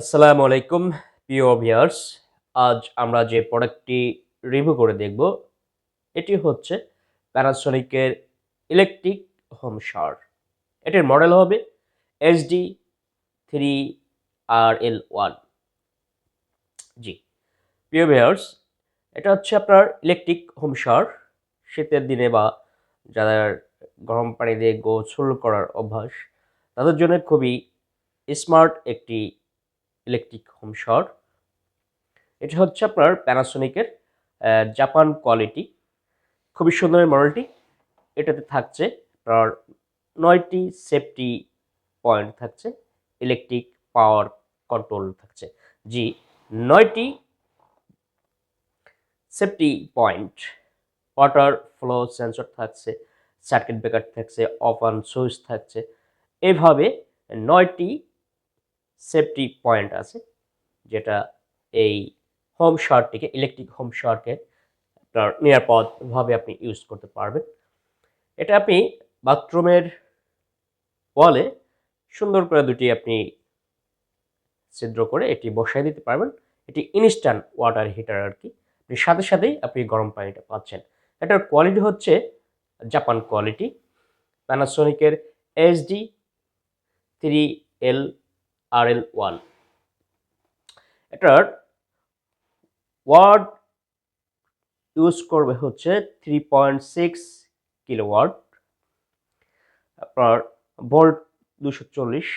আসসালামু আলাইকুম, প্রিয় ভিউয়ার্স। আজ আমরা যে প্রোডাক্টটি রিভিউ করে দেখব, এটি হচ্ছে প্যানাসোনিকের ইলেকট্রিক হোম শাওয়ার এটির মডেল হবে HD three R L one জি, প্রিয় ভিউয়ার্স, এটা হচ্ছে আপনার ইলেকট্রিক হোম শাওয়ার শীতের দিনে বা যাদের গরম পানি দিয়ে গোসল করার অভ্যাস, তাদের জন্য খুবই স্মার্ট একটি ইলেকট্রিক হোম শর এটা হচ্ছে আপনার প্যানাসোনিকের জাপান কোয়ালিটি খুবই সুন্দর মডেলটি এটাতে থাকছে আপনার নয়টি সেফটি পয়েন্ট থাকছে ইলেকট্রিক পাওয়ার কন্ট্রোল থাকছে। জি, নয়টি safety point water flow sensor থাকছে সার্কিট ব্রেকার থাকছে অফ অন সুইচ থাকছে। এভাবে নয়টি সেফটি পয়েন্ট আছে, যেটা এই হোম শার্টটিকে ইলেকট্রিক হোম শার্টকে আপনার নিরাপদভাবে আপনি ইউজ করতে পারবেন। এটা আপনি বাথরুমের ওয়ালে সুন্দর করে দুটি আপনি ছিদ্র করে এটি বসায় দিতে পারবেন। এটি ইনস্ট্যান্ট ওয়াটার হিটার আর কি। আপনি সাথে সাথেই আপনি গরম পানিটা পাচ্ছেন। এটার কোয়ালিটি হচ্ছে Japan quality প্যানাসোনিকের HD three L R L one এটার ওয়ার্ড ইউজ করবে হচ্ছে থ্রি পয়েন্ট সিক্স কিলোওয়াট আপনার ভোল্ট দুশো চল্লিশ,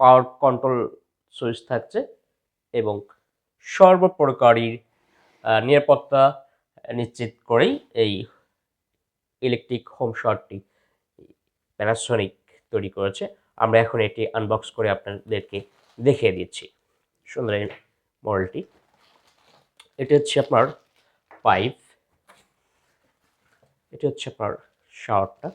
পাওয়ার কন্ট্রোল সুইচ থাকছে এবং সর্বপ্রকারই নিরাপত্তা নিশ্চিত করেই এই ইলেকট্রিক হোম শটটি প্যানাসোনিক তৈরি করেছে। আমরা এখন এটি আনবক্স করে আপনাদেরকে দেখিয়ে দিচ্ছি। সুন্দর এই মডেলটি এটি হচ্ছে আপনার পাইপ এটি হচ্ছে আপনার শাওয়ারটা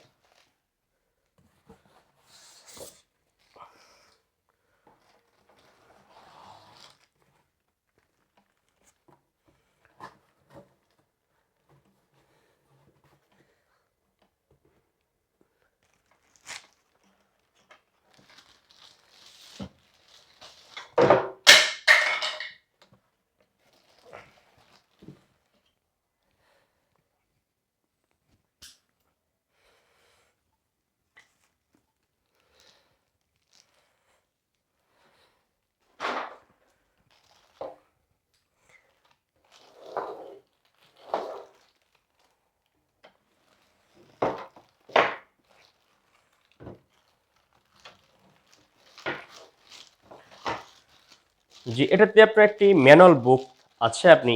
জি, এটাতে আপনার একটি ম্যানুয়াল বুক আছে। আপনি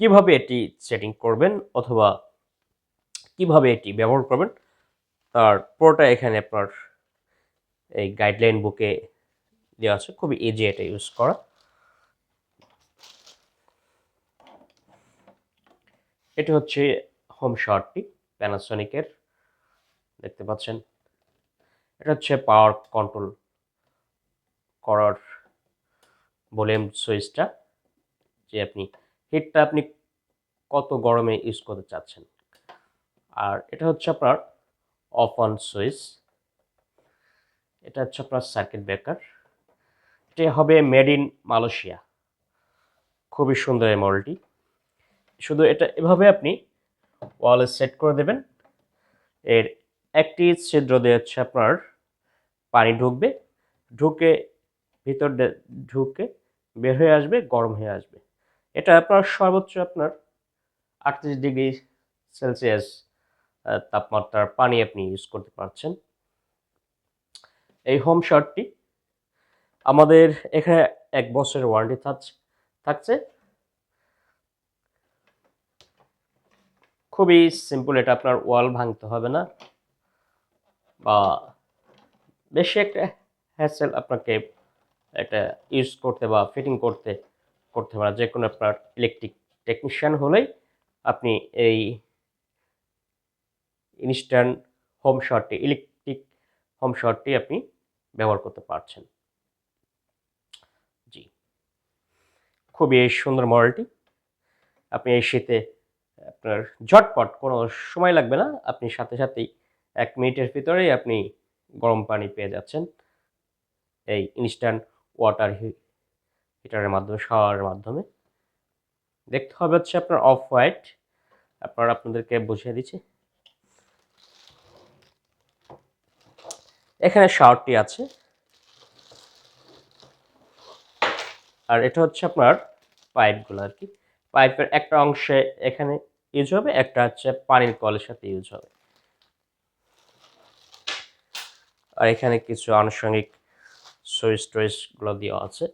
কীভাবে এটি সেটিং করবেন অথবা কীভাবে এটি ব্যবহার করবেন, তার পুরোটা এখানে আপনার এই গাইডলাইন বুকে দেওয়া আছে। খুবই ইজি এটা ইউজ করা। এটি হচ্ছে হোম শটটি প্যানাসনিকের দেখতে পাচ্ছেন। এটা হচ্ছে পাওয়ার কন্ট্রোল করার ভলিউম সুইচটা যে আপনি হিটটা আপনি কত গরমে ইউজ করতে চাচ্ছেন। আর এটা হচ্ছে আপনার অফ অন সুইচ এটা হচ্ছে আপনার সার্কিট ব্রেকার এটা হবে মেড ইন মালয়েশিয়া খুবই সুন্দর এই মডেলটি শুধু এটা এভাবে আপনি ওয়ালে সেট করে দেবেন, এর একটি ছিদ্র দিয়ে হচ্ছে আপনার পানি ঢুকবে, ঢুকে ভিতর ঢুকে বের হয়ে আসবে, গরম হয়ে আসবে। এটা আপনার সর্বোচ্চ আপনার আটত্রিশ ডিগ্রি সেলসিয়াস তাপমাত্রার পানি আপনি ইউজ করতে পারছেন। এই হোম শার্টটি আমাদের এখানে এক বছরের ওয়ারেন্টি থাকছে খুবই সিম্পল এটা আপনার ওয়াল ভাঙতে হবে না। বা বেশি একটা হ্যাসেল আপনাকে এটা ইউজ করতে বা ফিটিং করতে করতে পারে যে কোনো আপনার ইলেকট্রিক টেকনিশিয়ান হলেই আপনি এই ইনস্ট্যান্ট হোম শটটি ইলেকট্রিক হোম শটটি আপনি ব্যবহার করতে পারছেন। জি। খুবই সুন্দর মডেলটি আপনি এই শীতে আপনার ঝটপট, কোনো সময় লাগবে না, আপনি সাথে সাথেই এক মিনিটের ভিতরেই আপনি গরম পানি পেয়ে যাচ্ছেন। এই ইনস্ট্যান্ট ওয়াটার হিটারের মাধ্যমে শাওয়ারের মাধ্যমে। দেখতে হবে হচ্ছে আপনার অফ হোয়াইট আপনার আপনাদেরকে বুঝিয়ে দিচ্ছি। এখানে শাওয়ারটি আছে। আর এটা হচ্ছে আপনার পাইপগুলো আর কি। পাইপের একটা অংশে এখানে ইউজ হবে, একটা হচ্ছে পানির কলের সাথে ইউজ হবে। আর এখানে কিছু আনুষঙ্গিক সুইচ টুইচগুলো দেওয়া আছে.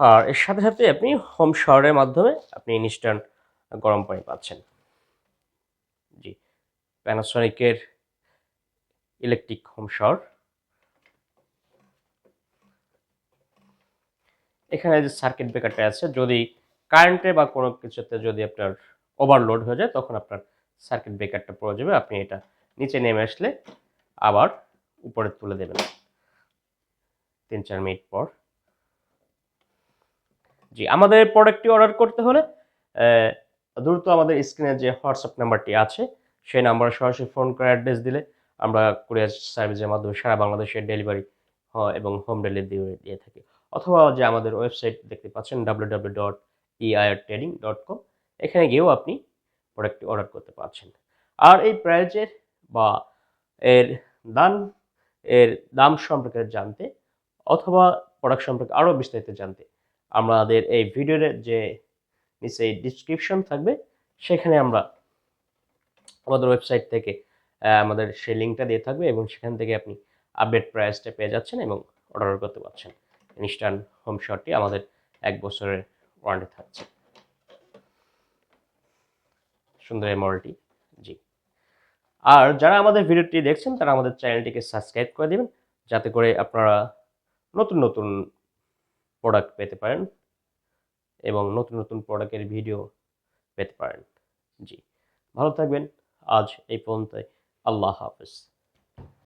আর এর সাথে সাথে আপনি হোম শাওয়ারের মাধ্যমে আপনি ইনস্ট্যান্ট গরম পানি পাচ্ছেন। জি প্যানাসনিকের ইলেকট্রিক হোম শাওয়ার এখানে যে সার্কিট ব্রেকারটা আছে, যদি কারেন্টে বা কোনো কিছুতে যদি আপনার ওভারলোড হয়ে যায়, তখন আপনার সার্কিট ব্রেকারটা পড়ে যাবে। আপনি এটা নিচে নেমে আসলে আবার উপরে তুলে দেবেন। তিন চার মিনিট পর। জি, আমাদের প্রোডাক্টটি অর্ডার করতে হলে দ্রুত আমাদের স্ক্রিনে যে হোয়াটসঅ্যাপ নাম্বারটি আছে, সেই নাম্বারে সরাসরি ফোন করে অ্যাড্রেস দিলে আমরা কুরিয়ার সার্ভিসের মাধ্যমে সারা বাংলাদেশে ডেলিভারি এবং হোম ডেলিভারি দিয়ে দিয়ে থাকি। অথবা যে আমাদের ওয়েবসাইট দেখতে পাচ্ছেন W W dot EIR trading dot com এখানে গিয়েও আপনি প্রোডাক্টটি অর্ডার করতে পারছেন। আর এই প্রাইজের বা এর দাম এর দাম সম্পর্কে জানতে অথবা প্রোডাক্ট সম্পর্কে আরও বিস্তারিত জানতে আমাদের এই ভিডিওর যে নিচে ডিসক্রিপশন থাকবে, সেখানে আমরা আমাদের ওয়েবসাইট থেকে আমাদের সেই লিঙ্কটা দিয়ে থাকবে এবং সেখান থেকে আপনি আপডেট প্রাইসটা পেয়ে যাচ্ছেন এবং অর্ডার করতে পারছেন। ইনস্ট্যান্ট হোম শটটি আমাদের এক বছরের ওয়ারেন্টি থাকছে। সুন্দর এই মডেলটি আর যারা আমাদের ভিডিওটি দেখছেন, তারা আমাদের চ্যানেলটিকে সাবস্ক্রাইব করে দেবেন, যাতে করে আপনারা নতুন নতুন প্রোডাক্ট পেতে পারেন এবং নতুন নতুন প্রোডাক্টের ভিডিও পেতে পারেন। জি, ভালো থাকবেন। আজ এই পর্যন্ত আল্লাহ হাফেজ।